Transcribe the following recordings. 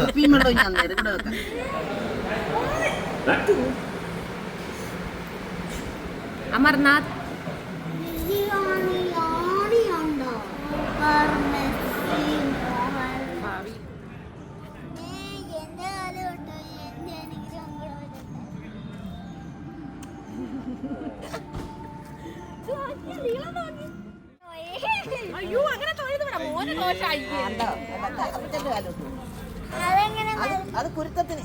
കുപ്പിയും വെള്ളവും ഞാൻ നേരം വെക്കാം. അമർനാഥ്. അത് അത് കുരുത്തത്തിന്.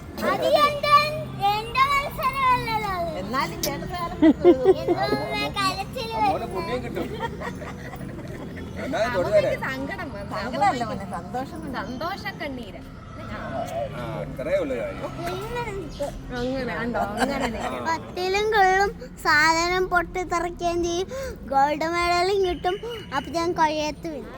എന്നാലും സങ്കടം. സങ്കടമല്ല മോനെ? സന്തോഷം കണ്ണീര്. പത്തിലും കൊള്ളും സാധനം പൊട്ടിത്തെറിക്കുകയും ചെയ്യും. ഗോൾഡ് മെഡലും കിട്ടും. അപ്പൊ ഞാൻ കൊയ്യത്തുമില്ല.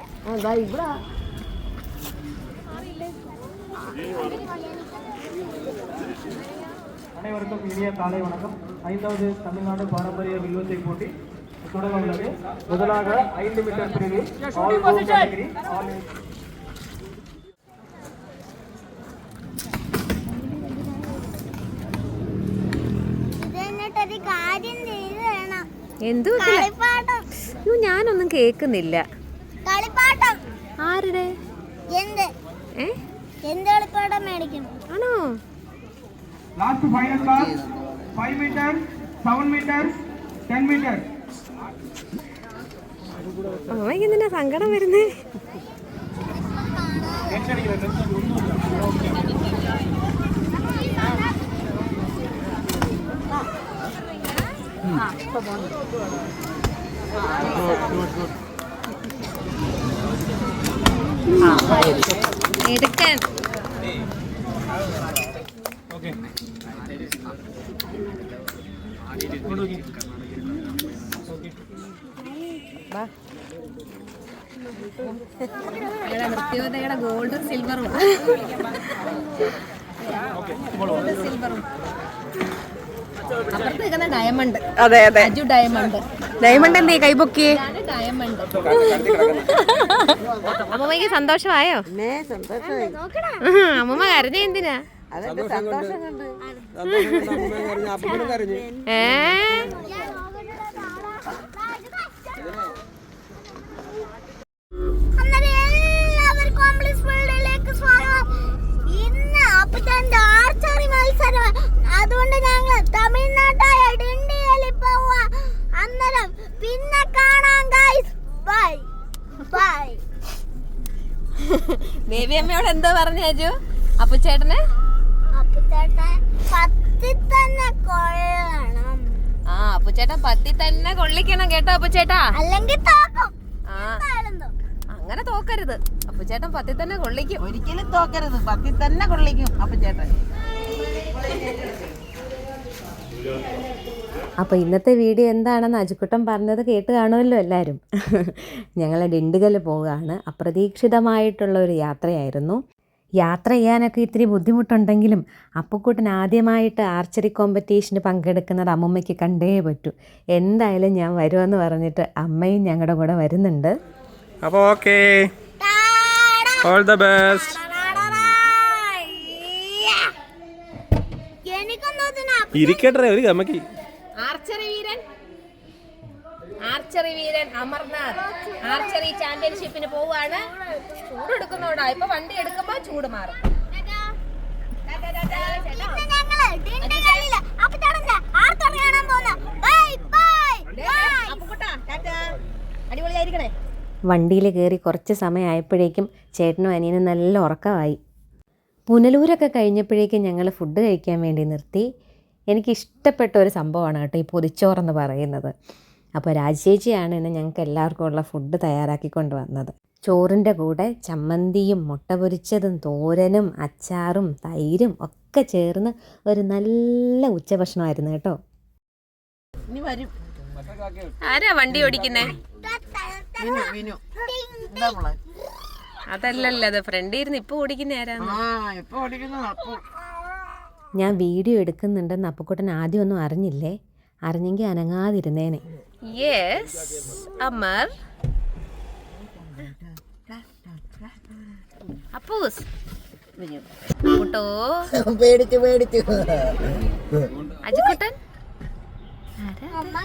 அனைவருக்கும் இனிய காலை வணக்கம் ஐந்தாவது தமிழ்நாடு பாரம்பரிய வில்வித்தை போட்டி தொடங்க உள்ளது முதலாக ஐந்து மீட்டர் பிரிவில் all four category, all age ഇത് എന്നിട്ടൊരു കാര്യം ചെയ്തു വേണം എന്തു കളിപ്പാട്ടം അയ്യോ ഞാനൊന്നും കേക്കുന്നില്ല കളിപ്പാട്ടം ആരുടെ എന്ത് ഏ എന്ത് കളിപ്പാട്ടം മേടിക്കണം ആണോ Last final class, 5 meters, 7 meters, 10 meters. അമ്മയ്ക്ക് എന്തിനാ സങ്കടം വരുന്നേ എടുക്കാൻ നൃത്യോദയുടെ ഗോൾഡും സിൽവറും സിൽവറും അപ്പുറത്ത് നിൽക്കുന്ന ഡയമണ്ട് അതെ അതെ. അജു ഡയമണ്ട് ഡയമണ്ട് എന്തേ കൈപൊക്കി ഡയമണ്ട് അമ്മമ്മയ്ക്ക് സന്തോഷമായോ? അമ്മമ്മ കരഞ്ഞ എന്തിനാ? സന്തോഷം കണ്ട്? ഏ? അതുകൊണ്ട് ഞങ്ങൾ തമിഴ്നാട്ടായ ഡിണ്ടിയലി പോവാ. അന്നേരം പിന്നെ കാണാം ഗൈസ് ബൈ ബൈ ദേവി അമ്മയോട് എന്തോ പറഞ്ഞു അജു? അപ്പു ചേട്ടന് അപ്പച്ചേട്ടൻ പത്തി തന്നെ കൊള്ളണം ആ അപ്പു ചേട്ടൻ പത്തി തന്നെ കൊള്ളിക്കണം കേട്ടോ അപ്പുച്ചേട്ടാ. അല്ലെങ്കിൽ അങ്ങനെ തോക്കരുത്. അപ്പുച്ചേട്ടൻ പത്തി തന്നെ കൊള്ളിക്കും. ഒരിക്കലും തോക്കരുത്. പത്തി തന്നെ കൊള്ളിക്കും അപ്പൊ ചേട്ടൻ അപ്പോൾ ഇന്നത്തെ വീഡിയോ എന്താണെന്ന് അജുക്കുട്ടൻ പറഞ്ഞത് കേട്ട് കാണുമല്ലോ എല്ലാവരും ഞങ്ങൾ ഡിണ്ടുകൽ പോവുകയാണ്. അപ്രതീക്ഷിതമായിട്ടുള്ള ഒരു യാത്രയായിരുന്നു. യാത്ര ചെയ്യാനൊക്കെ ഇത്തിരി ബുദ്ധിമുട്ടുണ്ടെങ്കിലും അപ്പുക്കുട്ടൻ ആദ്യമായിട്ട് ആർച്ചറി കോമ്പറ്റീഷന് പങ്കെടുക്കുന്നത് അമ്മമ്മയ്ക്ക് കണ്ടേ പറ്റൂ. എന്തായാലും ഞാൻ വരുമെന്ന് പറഞ്ഞിട്ട് അമ്മയും ഞങ്ങളുടെ കൂടെ വരുന്നുണ്ട്. അപ്പോൾ ഓക്കെ. ഓൾ ദ ബെസ്റ്റ് ഇരിക്കട്ടെ ഒരു ഗമക്ക് ആർച്ചറി വീരൻ. ആർച്ചറി വീരൻ അമർനാഥ്. ആർച്ചറി ചാമ്പ്യൻഷിപ്പിന് പോവാണ്. ചൂട് എടുക്കുന്നോടാ ഇപ്പൊ വണ്ടി എടുക്കുമ്പോ ചൂട് മാറും. അടിപൊളിയായിരിക്കണേ. വണ്ടിയിൽ കയറി കുറച്ച് സമയമായപ്പോഴേക്കും ചേട്ടനും അനിയനും നല്ല ഉറക്കമായി. പുനലൂരൊക്കെ കഴിഞ്ഞപ്പോഴേക്കും ഞങ്ങൾ ഫുഡ് കഴിക്കാൻ വേണ്ടി നിർത്തി. എനിക്കിഷ്ടപ്പെട്ട ഒരു സംഭവമാണ് കേട്ടോ ഈ പൊതിച്ചോറെന്ന് പറയുന്നത്. അപ്പോൾ രാജേച്ചിയാണ് ഇന്ന് ഞങ്ങൾക്ക് എല്ലാവർക്കും ഉള്ള ഫുഡ് തയ്യാറാക്കിക്കൊണ്ട് വന്നത്. ചോറിന്റെ കൂടെ ചമ്മന്തിയും മുട്ട പൊരിച്ചതും തോരനും അച്ചാറും തൈരും ഒക്കെ ചേർന്ന് ഒരു നല്ല ഉച്ചഭക്ഷണമായിരുന്നു കേട്ടോ. ഇനി വരും. ആരാ വണ്ടി ഓടിക്കുന്നേ? അതല്ലല്ലോ അത് ഫ്രണ്ട് ഇരുന്ന് ഇപ്പൊ ഓടിക്കുന്ന ആരാന്ന്. ആ ഇപ്പൊ ഓടിക്കുന്നു അപ്പൊ. ഞാൻ വീഡിയോ എടുക്കുന്നുണ്ടെന്ന് ആദ്യം ആദ്യമൊന്നും അറിഞ്ഞില്ലേ? അറിഞ്ഞെങ്കിൽ അനങ്ങാതിരുന്നേനെ. യെസ് അമർ അപ്പൂസ് കുട്ടോ പേടിച്ചു പേടിച്ചു. അജിക്കുട്ടൻ? അമ്മ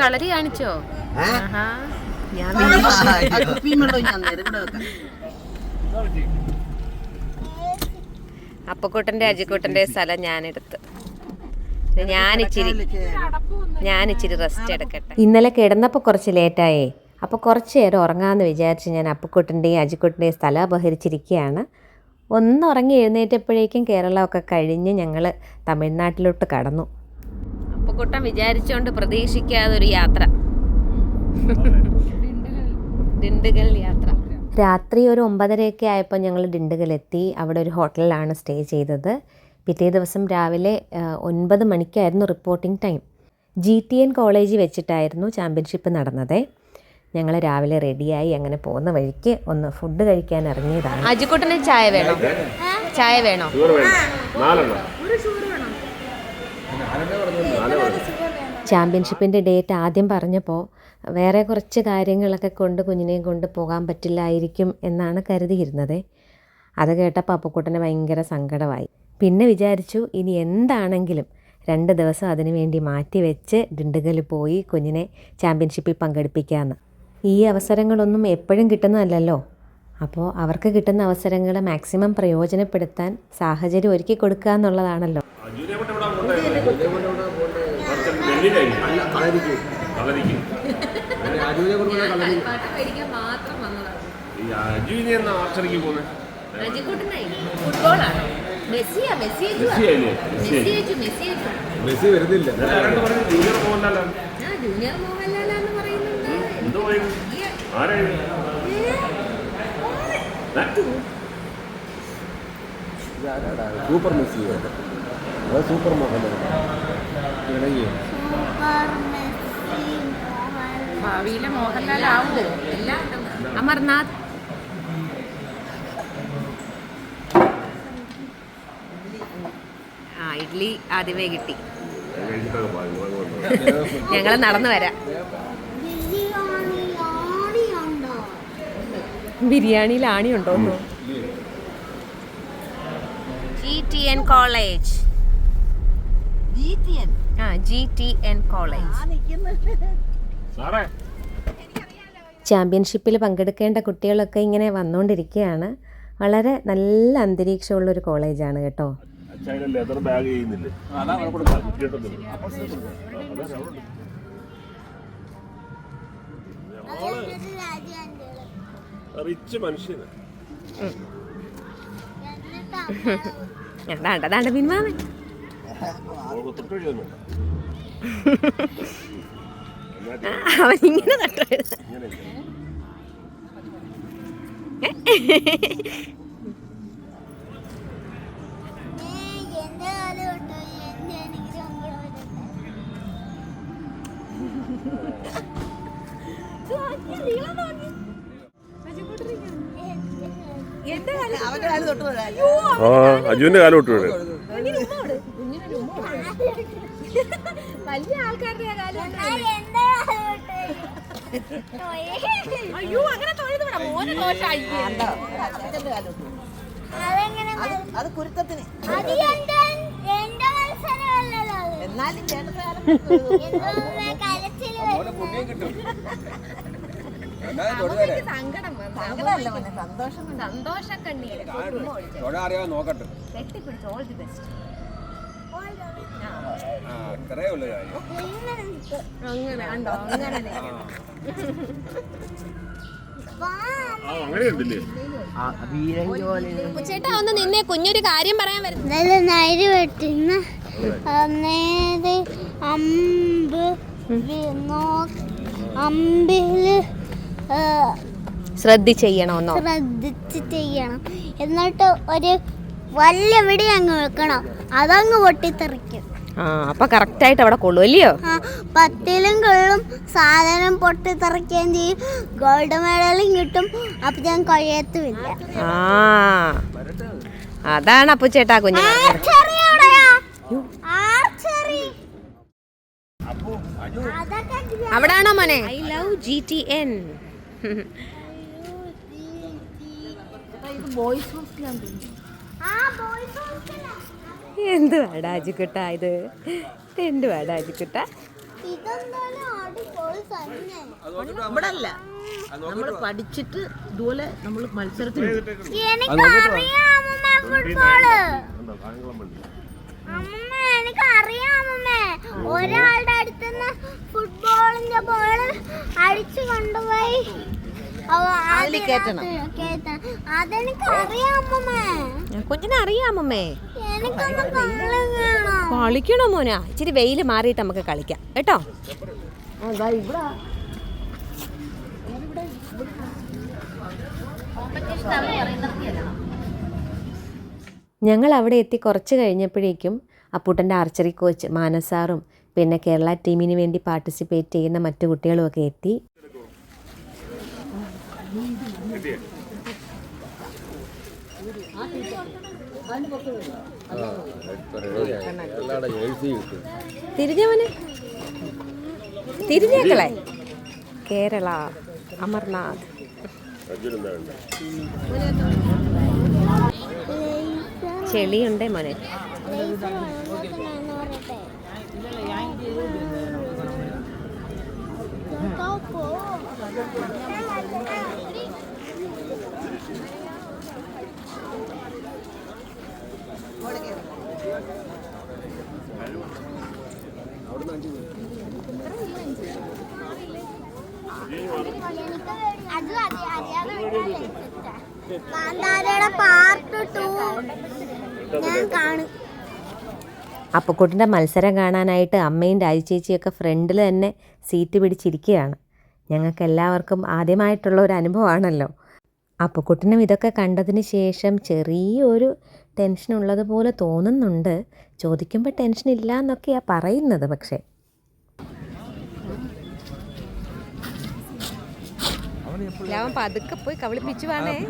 കളരി കാണിച്ചു. ഞാൻ അപ്പക്കുട്ടന്റെ അജിക്കുട്ടന്റെ സ്ഥലം ഞാനെടുത്ത്. ഞാൻ ഇച്ചിരി ഞാൻ ഇച്ചിരി റെസ്റ്റ് എടുക്കട്ടെ. ഇന്നലെ കിടന്നപ്പോൾ കുറച്ച് ലേറ്റായേ അപ്പോൾ കുറച്ച് നേരം ഉറങ്ങാമെന്ന് വിചാരിച്ച് ഞാൻ അപ്പക്കുട്ടന്റെയും അജിക്കുട്ടന്റെയും സ്ഥലം അപഹരിച്ചിരിക്കുകയാണ്. ഒന്ന് ഉറങ്ങി എഴുന്നേറ്റപ്പോഴേക്കും കേരളമൊക്കെ കഴിഞ്ഞ് ഞങ്ങൾ തമിഴ്നാട്ടിലോട്ട് കടന്നു. അപ്പക്കുട്ടൻ വിചാരിച്ചുകൊണ്ട് പ്രതീക്ഷിക്കാതെ ഒരു യാത്ര. ദിണ്ടുകൽ യാത്ര. രാത്രി ഒരു ഒമ്പതരയൊക്കെ ആയപ്പോൾ ഞങ്ങൾ ഡിണ്ടുകലെത്തി അവിടെ ഒരു ഹോട്ടലിലാണ് സ്റ്റേ ചെയ്തത്. പിറ്റേ ദിവസം രാവിലെ ഒൻപത് മണിക്കായിരുന്നു reporting time G T N കോളേജിൽ വെച്ചിട്ടായിരുന്നു ചാമ്പ്യൻഷിപ്പ് നടന്നത്. ഞങ്ങൾ രാവിലെ റെഡിയായി അങ്ങനെ പോകുന്ന വഴിക്ക് ഒന്ന് ഫുഡ് കഴിക്കാൻ ഇറങ്ങിയതാണ്. അജിക്കുട്ടന് ചായ വേണോ? ചായ വേണോ? ചാമ്പ്യൻഷിപ്പിന്റെ ഡേറ്റ് ആദ്യം പറഞ്ഞപ്പോൾ വേറെ കുറച്ച് കാര്യങ്ങളൊക്കെ കൊണ്ട് കുഞ്ഞിനെയും കൊണ്ട് പോകാൻ പറ്റില്ലായിരിക്കും എന്നാണ് കരുതിയിരുന്നത്. അത് കേട്ടപ്പോൾ അപ്പക്കുട്ടന് ഭയങ്കര സങ്കടമായി. പിന്നെ വിചാരിച്ചു ഇനി എന്താണെങ്കിലും രണ്ട് ദിവസം അതിനു വേണ്ടി മാറ്റി വെച്ച് ഡിണ്ടുകൽ പോയി കുഞ്ഞിനെ ചാമ്പ്യൻഷിപ്പിൽ പങ്കെടുപ്പിക്കാമെന്ന് ഈ അവസരങ്ങളൊന്നും എപ്പോഴും കിട്ടുന്നതല്ലല്ലോ അപ്പോൾ അവർക്ക് കിട്ടുന്ന അവസരങ്ങൾ മാക്സിമം പ്രയോജനപ്പെടുത്താൻ സാഹചര്യം ഒരുക്കി കൊടുക്കുക എന്നുള്ളതാണല്ലോ ഫുട്ബോളാണോ മെസ്സി വരുന്നില്ല. ജൂനിയർ മോഹൻലാലാന്ന് പറയുന്നുണ്ട്. Super Messi super Mohanlal. Mohan ഭാവിയിലെ മോഹൻലാൽ ആവുമോ എല്ലാം അമർനാഥ്. ഇഡ്ലി ആദ്യമേ കിട്ടി. ഞങ്ങൾ നടന്നു വരാം. ബിരിയാണി ആണിയുണ്ടോ? ബിരിയാണിയിൽ ആണി ഉണ്ടോ ജി ടി എൻ കോളേജ് ആ ജി ടി എൻ കോളേജ് ചാമ്പ്യൻഷിപ്പിൽ പങ്കെടുക്കേണ്ട കുട്ടികളൊക്കെ ഇങ്ങനെ വന്നുകൊണ്ടിരിക്കുകയാണ് വളരെ നല്ല അന്തരീക്ഷമുള്ള അന്തരീക്ഷമുള്ളൊരു കോളേജാണ് കേട്ടോ. ലെതർ ബാഗ് ചെയ്യുന്നില്ലേ? റിച്ച് മനുഷ്യന്. അതാണ്ട് അതാണ്ട് പിൻവാമൻ തൊട്ട് എഴുതുന്നു അവൻ ഇങ്ങനെ ആ അജുവിന്റെ കാലം തൊട്ട് വീട് വലിയ ആൾക്കാരുടെ കാലം അയ്യോ അങ്ങനെ തൊഴുത് വിടാം. മോനെ അത് കുരുത്തത്തിന്. എന്നാലും ചേട്ടന്റെ സങ്കടം സന്തോഷം കണ്ണീര് നോക്കട്ടെ. കെട്ടിപ്പിടിച്ച് ഓൾ ദി ബെസ്റ്റ് അത്രേ ഉള്ളു കാര്യം. അങ്ങനെ അങ്ങനെ ചേട്ടാ ഒന്ന് നിന്നെ കുഞ്ഞൊരു കാര്യം പറയാൻ വരുന്നു. നല്ല നരി വെട്ടുന്ന നേരെ അമ്പ് അമ്പിൽ ശ്രദ്ധിച്ച് ചെയ്യണമെന്നോ ശ്രദ്ധിച്ച് ചെയ്യണം. എന്നിട്ട് ഒരു വലിയ വെടി അങ്ങ് വെക്കണം. അതങ്ങ് പൊട്ടിത്തെറിക്കും. ആ അപ്പൊ കറക്റ്റ് ആയിട്ട് അവിടെ കൊള്ളു അല്ലയോ? പത്തിലും കൊള്ളും സാധനം പൊട്ടിത്തെറിക്കുകയും ചെയ്യും. ഗോൾഡ് മെഡലും കിട്ടും. അപ്പൊ ഞാൻ കൊഴയത്തുമില്ല ആ അതാണ് അപ്പൊ ചേട്ടാ കുഞ്ഞു ആർച്ചറി എവിടെയാ? ആർച്ചറി. അതൊക്കെ അവിടാണോ മോനെ? I love G T N. ആ ബോയ്സ് ഹോസ്റ്റലാ എന്തുവാടാ അജിക്കുട്ട? ഇത് അജിക്കുട്ട അടിപൊളി തന്നെ ഇവിടെ അല്ല നമ്മൾ പഠിച്ചിട്ട് ഇതുപോലെ നമ്മൾ മത്സരത്തിന് ഒരാളുടെ അടുത്തുനിന്ന് ഫുട്ബോളിന്റെ ബോൾ അടിച്ചു കൊണ്ടുപോയി. അറിയാമമ്മേ കളിക്കണം. കളിക്കണോ മോന? ഇച്ചിരി വെയിൽ മാറിയിട്ട് നമുക്ക് കളിക്കാം. കേട്ടോ? ഞങ്ങൾ അവിടെ എത്തി കുറച്ച് കഴിഞ്ഞപ്പോഴേക്കും അപ്പൂട്ടന്റെ ആർച്ചറി കോച്ച് മാനസാറും പിന്നെ കേരള ടീമിന് വേണ്ടി പാർട്ടിസിപ്പേറ്റ് ചെയ്യുന്ന മറ്റു കുട്ടികളുമൊക്കെ എത്തി. തിരിഞ്ഞവന്. തിരിഞ്ഞേക്കളെ. കേരള അമർനാഥ്. ചെളിയുണ്ടേ മോനെ? അത് അറിയാതെ പാർട്ട് ടു അപ്പക്കുട്ടിന്റെ മത്സരം കാണാനായിട്ട് അമ്മയും രാജി ചേച്ചിയൊക്കെ ഫ്രണ്ടിൽ തന്നെ സീറ്റ് പിടിച്ചിരിക്കുകയാണ്. ഞങ്ങൾക്ക് എല്ലാവർക്കും ആദ്യമായിട്ടുള്ള ഒരു അനുഭവമാണല്ലോ. അപ്പക്കുട്ടിനും ഇതൊക്കെ കണ്ടതിന് ശേഷം ചെറിയൊരു ടെൻഷൻ ഉള്ളതുപോലെ തോന്നുന്നുണ്ട്. ചോദിക്കുമ്പോൾ ടെൻഷൻ ഇല്ല എന്നൊക്കെയാണ് പറയുന്നത് പക്ഷേ. അവൻ പതുക്കെ പോയി കവിളിപ്പിച്ചു വേണേ.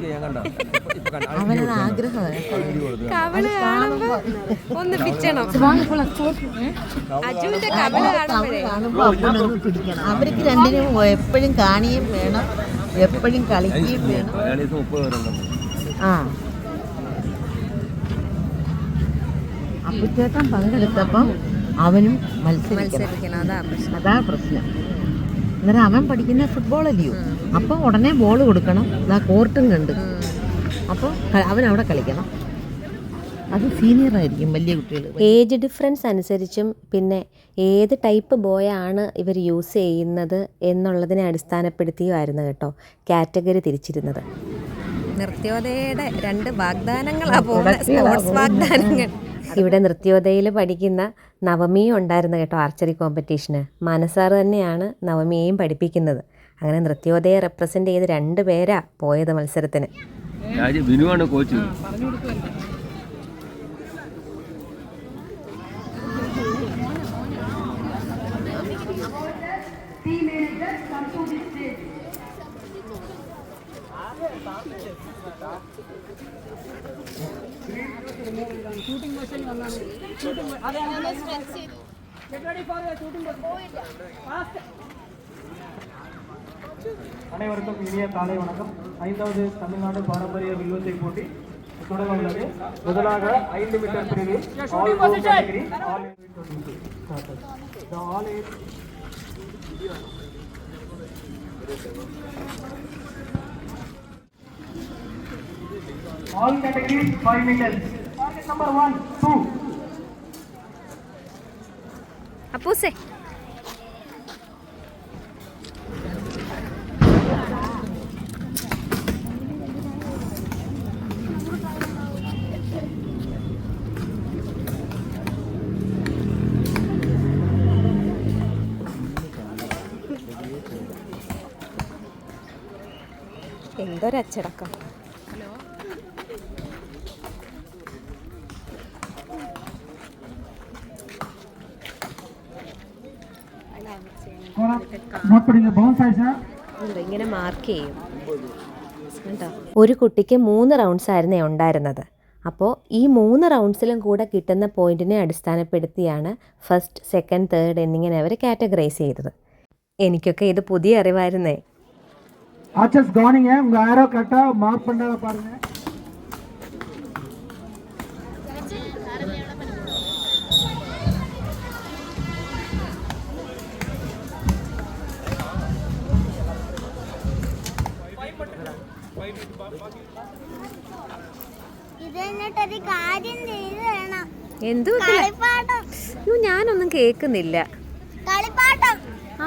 അവനത് ആഗ്രഹമാണ് കവിൾ കാണുമ്പോ ഒന്ന് പിച്ചണം. അജുവിന്റെ കവിൾ കാണുമ്പോഴേ. അവർക്ക് രണ്ടിനും എപ്പോഴും കാണിയും വേണം. എപ്പോഴും കളിക്കുകയും വേണം. ആ. അപ്പുച്ചേട്ടൻ പങ്കെടുത്തപ്പം അവനും മത്സരിക്കണം. അതാ പ്രശ്നം. അന്നേരം അവൻ പഠിക്കുന്ന ഫുട്ബോൾ അല്ലയോ. അപ്പോൾ ഉടനെ ബോൾ കൊടുക്കണം. ഇതാ കോർട്ടും കണ്ട്. അപ്പോൾ അവൻ അവിടെ കളിക്കണം. അത് സീനിയർ ആയിരിക്കും വലിയ കുട്ടികൾ. ഏജ് ഡിഫറൻസ് അനുസരിച്ചും പിന്നെ ഏത് ടൈപ്പ് ബോയാണ് ഇവർ യൂസ് ചെയ്യുന്നത് എന്നുള്ളതിനെ അടിസ്ഥാനപ്പെടുത്തിയുമായിരുന്നു കേട്ടോ കാറ്റഗറി തിരിച്ചിരുന്നത്. നൃത്യോദയയുടെ രണ്ട് വാഗ്ദാനങ്ങളാ പോകുന്നത് സ്പോർട്സ് വാഗ്ദാനങ്ങൾ. ഇവിടെ നൃത്യോദയയിൽ പഠിക്കുന്ന നവമിയും ഉണ്ടായിരുന്നു കേട്ടോ ആർച്ചറി കോമ്പറ്റീഷന് മനസ്സാറ് തന്നെയാണ് നവമിയെയും പഠിപ്പിക്കുന്നത്. അങ്ങനെ നൃത്യോദയെ റെപ്രസെന്റ് ചെയ്ത് രണ്ട് പേരാ പോയത് മത്സരത്തിന്. షూటింగ్ మెషిన్ అన్నాను షూటింగ్ అదే get ready for shooting fast அனைவருக்கும் இனிய காலை வணக்கம் ஐந்தாவது தமிழ்நாடு பாரம்பரிய வில்வித்தை போட்டி தொடங்க உள்ளது முதலாக ஐந்து மீட்டர் பிரிவில் all category all eight all eight all categories five meters. Target number one, two. Apuse. എന്തൊരച്ചടക്കം ഉണ്ട്, ഇങ്ങനെ മാർക്ക് ചെയ്യും? ഒരു കുട്ടിക്ക് മൂന്ന് റൗണ്ട്സ് ആയിരുന്നേ ഉണ്ടായിരുന്നത്. അപ്പോൾ ഈ മൂന്ന് റൗണ്ട്സിലും കൂടെ കിട്ടുന്ന പോയിന്റിനെ അടിസ്ഥാനപ്പെടുത്തിയാണ് ഫസ്റ്റ് സെക്കൻഡ് തേർഡ് എന്നിങ്ങനെ അവർ കാറ്റഗറൈസ് ചെയ്തത്. എനിക്കൊക്കെ ഇത് പുതിയ അറിവായിരുന്നേ. എന്തു ഞാനൊന്നും കേക്കുന്നില്ല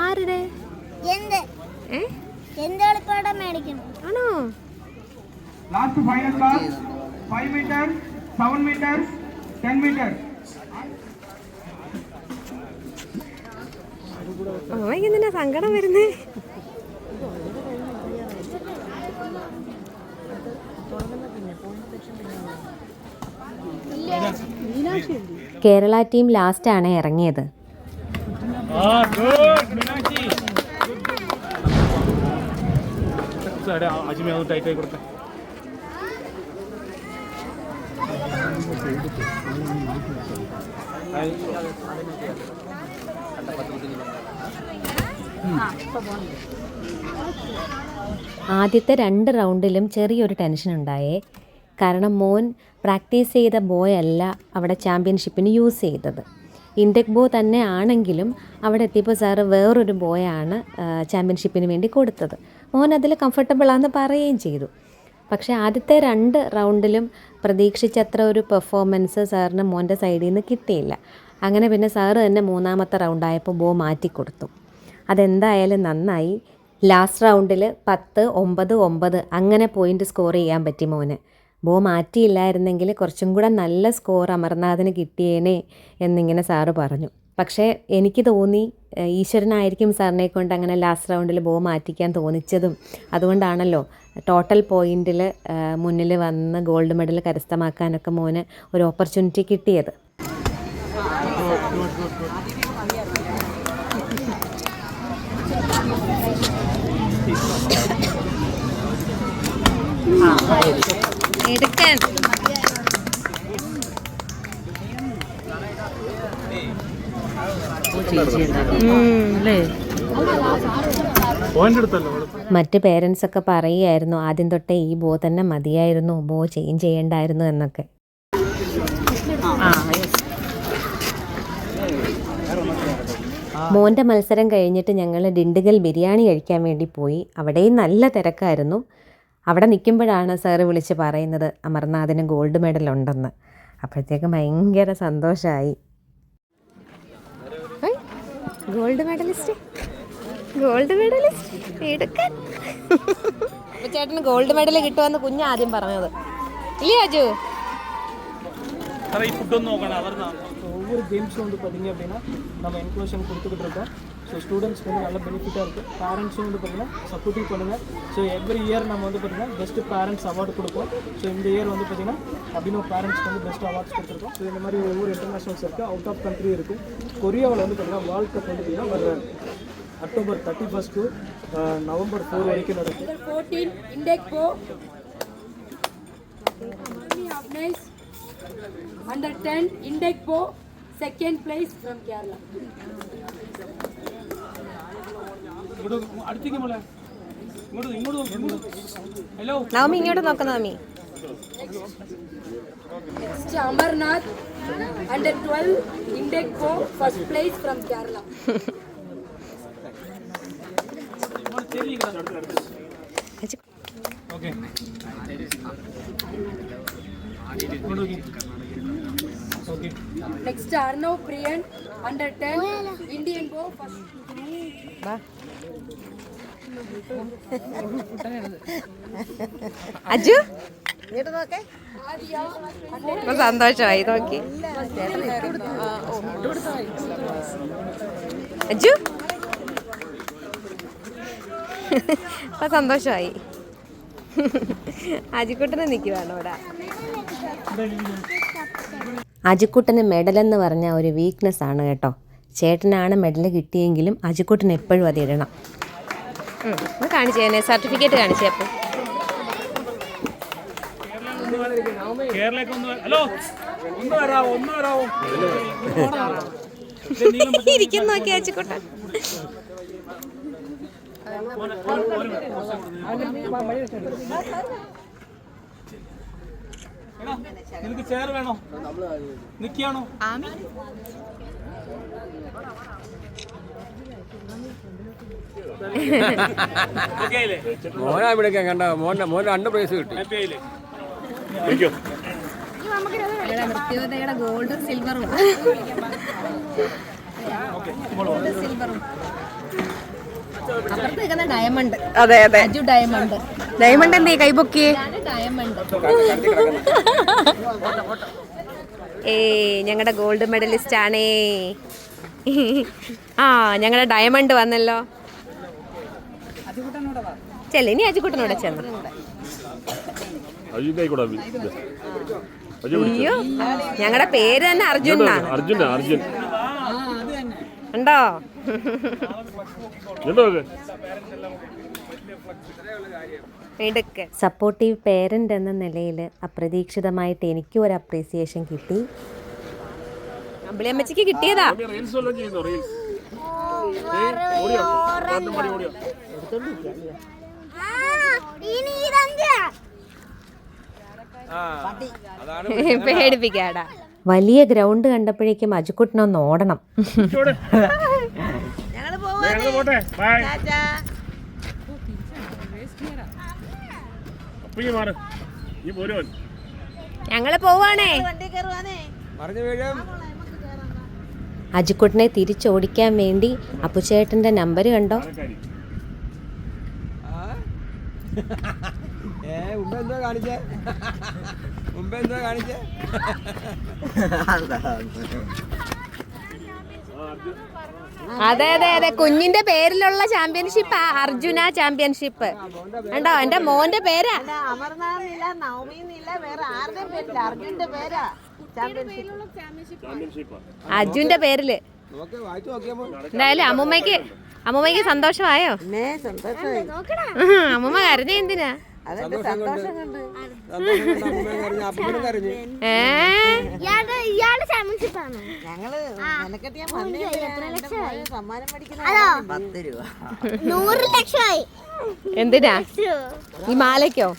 ആരുടെ? ആണോ? Last final class, 5 metre 7 metre 10 metre അമ്മയ്ക്ക് എന്തിനാ സങ്കടം വരുന്നേ. കേരള ടീം ലാസ്റ്റാണ് ഇറങ്ങിയത്. ആദ്യത്തെ രണ്ട് റൗണ്ടിലും ചെറിയൊരു ടെൻഷൻ ഉണ്ടായേ. കാരണം മോൻ പ്രാക്ടീസ് ചെയ്ത ബോയ് അല്ല അവിടെ ചാമ്പ്യൻഷിപ്പിന് യൂസ് ചെയ്തത്. ഇൻഡെക് ബോ തന്നെ ആണെങ്കിലും അവിടെ എത്തിയപ്പോൾ സാറ് വേറൊരു ബോയാണ് ചാമ്പ്യൻഷിപ്പിന് വേണ്ടി കൊടുത്തത്. മോൻ അതിൽ കംഫർട്ടബിളാണെന്ന് പറയുകയും ചെയ്തു. പക്ഷേ ആദ്യത്തെ രണ്ട് റൗണ്ടിലും പ്രതീക്ഷിച്ചത്ര ഒരു പെർഫോമൻസ് സാറിന് മോന്റെ സൈഡിൽ നിന്ന് കിട്ടിയില്ല. അങ്ങനെ പിന്നെ സാറ് തന്നെ മൂന്നാമത്തെ റൗണ്ടായപ്പോൾ ബോ മാറ്റിക്കൊടുത്തു അതെന്തായാലും നന്നായി. ലാസ്റ്റ് റൗണ്ടിൽ പത്ത് ഒമ്പത് ഒമ്പത് അങ്ങനെ പോയിന്റ് സ്കോർ ചെയ്യാൻ പറ്റി മോന്. ബോ മാറ്റിയില്ലായിരുന്നെങ്കിൽ കുറച്ചും കൂടെ നല്ല സ്കോർ അമർനാഥിന് കിട്ടിയേനെ എന്നിങ്ങനെ സാറ് പറഞ്ഞു. പക്ഷേ എനിക്ക് തോന്നി ഈശ്വരനായിരിക്കും സാറിനെ കൊണ്ട് അങ്ങനെ ലാസ്റ്റ് റൗണ്ടിൽ ബോ മാറ്റിക്കാൻ തോന്നിച്ചതും. അതുകൊണ്ടാണല്ലോ ടോട്ടൽ പോയിന്റിൽ മുന്നിൽ വന്ന് ഗോൾഡ് മെഡൽ കരസ്ഥമാക്കാനൊക്കെ മോന് ഒരു ഓപ്പർച്യൂണിറ്റി കിട്ടിയത്. എടുക്കാൻ. മറ്റ് പേരൻസ് ഒക്കെ പറയുമായിരുന്നു ആദ്യം തൊട്ടേ ഈ ബോ തന്നെ മതിയായിരുന്നു ബോ ചേഞ്ച് ചെയ്യണ്ടായിരുന്നു എന്നൊക്കെ. മോന്റെ മത്സരം കഴിഞ്ഞിട്ട് ഞങ്ങൾ ഡിണ്ടുകൽ ബിരിയാണി കഴിക്കാൻ വേണ്ടി പോയി. അവിടെയും നല്ല തിരക്കായിരുന്നു. അവിടെ നിൽക്കുമ്പോഴാണ് സാറ് വിളിച്ച് പറയുന്നത് അമർനാഥിന് ഗോൾഡ് മെഡൽ ഉണ്ടെന്ന്. അപ്പോഴത്തേക്കും ഭയങ്കര സന്തോഷമായി ഗോൾഡ് മെഡലിസ്റ്റ് ഗോൾഡ് മെഡലിസ്റ്റ് എടുക്കാൻ? ചേട്ടന് ഗോൾഡ് മെഡൽ കിട്ടുമെന്ന് കുഞ്ഞാദ്യം പറഞ്ഞത്. ഇല്ലേ അജു? சார் ഈ நோக்கணும் அவர் தான் ஒவ்வொரு கேம்ஸும் வந்து பார்த்தீங்க அப்படின்னா நம்ம என்க்ளோஷன் கொடுத்துக்கிட்டு இருக்கோம். ஸோ ஸ்டூடெண்ட்ஸ்க்கு வந்து நல்ல பெனிஃபிட்டாக இருக்குது பேரண்ட்ஸும் வந்து பார்த்தீங்கன்னா சப்போர்ட்டிவ் பண்ணுங்கள் ஸோ எவ்ரி இயர் நம்ம வந்து பார்த்தீங்கன்னா பெஸ்ட் பேரண்ட்ஸ் அவார்டு கொடுப்போம். ஸோ இந்த இயர் வந்து பார்த்தீங்கன்னா அப்படின்னு பேரண்ட்ஸ்க்கு வந்து பெஸ்ட் அவார்ட்ஸ் கொடுத்துருக்கோம். ஸோ இந்த மாதிரி ஒவ்வொரு இன்டர்நேஷனல்ஸ் இருக்குது அவுட் ஆஃப் கண்ட்ரி இருக்குது கொரியாவில் வந்து பார்த்தீங்கன்னா வேர்ல்ட் கப் வந்து பார்த்தீங்கன்னா வர October thirty first to November four வரைக்கும் நடக்கும். 14 Indexpo. Under 10 Indexpo, second place from Kerala. മോളെ ഇങ്ങോട്ട് നോക്കാം under 12 Indexpo, first place from Kerala. Okay ഇങ്ങോട്ട് നോക്കി okay Next Arnav Priyan, under 10 Indian Bo, അജു? ഇപ്പൊ സന്തോഷമായി നോക്കി. അജു? ഇപ്പൊ സന്തോഷമായി. അജിക്കുട്ടനെ നിൽക്കുവാണ് ഇവിടെ. അജിക്കുട്ടന് മെഡലെന്ന് പറഞ്ഞ ഒരു വീക്ക്നെസ് ആണ് കേട്ടോ. ചേട്ടനാണ് മെഡൽ കിട്ടിയെങ്കിലും അജിക്കുട്ടൻ എപ്പോഴും അത് ഇടണം. കാണിച്ചേ സർട്ടിഫിക്കറ്റ് കാണിച്ചേ അപ്പം. ഇരിക്കുന്നു നോക്കി നിനക്ക് ചെയർ വേണോ? നിക്കാണോ മോനാ ഇവിടെ കണ്ട മോന്റെ മോൻ രണ്ട് പ്രൈസ് കിട്ടി. ഗോൾഡും സിൽവറും സിൽവറും അപ്പുറത്ത് നിൽക്കുന്ന ഡയമണ്ട് അതെ അതെ. അജു ഡയമണ്ട് ഡയമണ്ട് എന്തേ കൈപൊക്കി ഏ ഞങ്ങളുടെ ഗോൾഡ് മെഡലിസ്റ്റ് ആണേ. ആ ഞങ്ങളുടെ ഡയമണ്ട് വന്നല്ലോ. ചെല്ല ഇനി അജിക്കുട്ടനോടെ ചെന്നു. അയ്യോ ഞങ്ങളുടെ പേര് തന്നെ അർജുൻ അർജുൻ അർജുന അർജുൻ ഉണ്ടോ? ഉണ്ടോ സപ്പോർട്ടീവ് പേരന്റ് എന്ന നിലയിൽ അപ്രതീക്ഷിതമായിട്ട് എനിക്ക് ഒരു അപ്രീസിയേഷൻ കിട്ടി. അമ്പിളിയമ്മച്ചിക്ക് കിട്ടിയതാ? പേടിപ്പിക്കാടാ. വലിയ ഗ്രൗണ്ട് കണ്ടപ്പോഴേക്കും അജുക്കുട്ടിനൊന്ന് ഓടണം. ഞങ്ങൾ പോട്ടെ ബൈ അപ്പഴേ മാറ് ഈ പോരുവൻ ഞങ്ങൾ പോവാണേ. പറഞ്ഞു വീഴും. അജുക്കുട്ടനെ തിരിച്ചോടിക്കാൻ വേണ്ടി അപ്പുചേട്ടന്റെ നമ്പർ കണ്ടോ? കാണിച്ചേ? കാണിച്ചേ? അതെ അതെ അതെ. കുഞ്ഞിന്റെ പേരിലുള്ള ചാമ്പ്യൻഷിപ്പ് അർജുന ചാമ്പ്യൻഷിപ്പ് ഉണ്ടോ എന്റെ മോന്റെ പേരാ. അമർനാഥില്ല നവമിന്നില്ല വേറെ പേരില്ല. അർജുന്റെ പേരാ അർജുന്റെ പേരിൽ. എന്തായാലും അമ്മൂമ്മയ്ക്ക് അമ്മൂമ്മയ്ക്ക് സന്തോഷമായി? അമ്മൂമ്മ കരഞ്ഞ എന്തിനാ? ഞങ്ങൾ പത്ത് രൂപ. നൂറ് ലക്ഷമായി. എന്തിനാ? ഈ മാലയ്ക്കോ?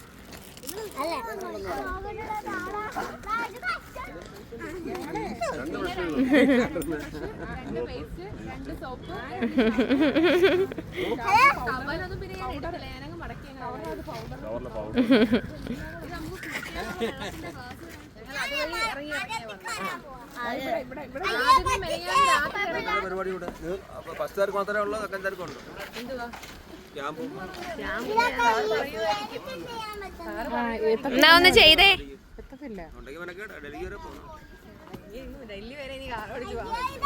പരിപാടി ഇവിടെ ഫസ്റ്റ് മാത്രമേ ഉള്ളൂ ഉണ്ട് ക്യാമ്പ് എന്നാ ഒന്ന് ചെയ്തേ. ഉണ്ടെങ്കിൽ മെനക്കേട് ഡൽഹി വരെ പോകണം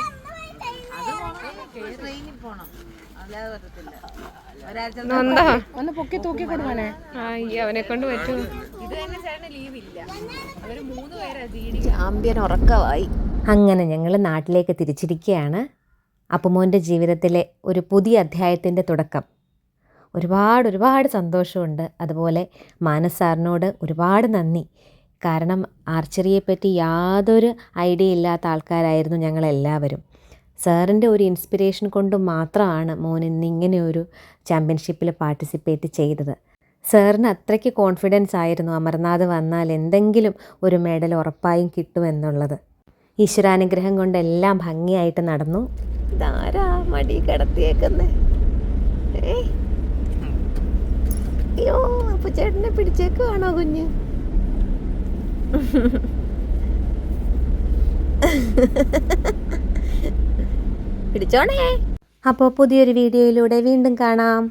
ട്രെയിനിൽ പോണം അല്ലാതെ പറ്റത്തില്ല ഒരാഴ്ച ഒന്ന് പൊക്കി തൂക്കി കൊടുക്കാനേ അയ്യോ അവനെ കൊണ്ട് പറ്റൂ. ചാമ്പ്യൻ ഉറക്കമായി. അങ്ങനെ ഞങ്ങൾ നാട്ടിലേക്ക് തിരിച്ചിരിക്കുകയാണ് അപ്പുമോന്റെ ജീവിതത്തിലെ ഒരു പുതിയ അധ്യായത്തിന്റെ തുടക്കം. ഒരുപാട് ഒരുപാട് സന്തോഷമുണ്ട്. അതുപോലെ മാനസാറിനോട് ഒരുപാട് നന്ദി. കാരണം ആർച്ചറിയെപ്പറ്റി യാതൊരു ഐഡിയ ഇല്ലാത്ത ആൾക്കാരായിരുന്നു ഞങ്ങളെല്ലാവരും. സാറിന്റെ ഒരു ഇൻസ്പിരേഷൻ കൊണ്ട് മാത്രമാണ് മോൻ ഇന്നിങ്ങനെ ഒരു ചാമ്പ്യൻഷിപ്പിൽ പാർട്ടിസിപ്പേറ്റ് ചെയ്തത്. സാറിന് അത്രയ്ക്ക് കോൺഫിഡൻസ് ആയിരുന്നു അമർനാഥ് വന്നാൽ എന്തെങ്കിലും ഒരു മെഡൽ ഉറപ്പായും കിട്ടുമെന്നുള്ളത് ഈശ്വരാനുഗ്രഹം കൊണ്ട് എല്ലാം ഭംഗിയായിട്ട് നടന്നു. ഇതാരാ മടി കിടത്തിയേക്കുന്നേ? അയ്യോ ചേട്ടനെ പിടിച്ചേക്കുവാണോ കുഞ്ഞ്? പിടിച്ചോണേ. അപ്പോൾ പുതിയൊരു വീഡിയോയിലൂടെ വീണ്ടും കാണാം.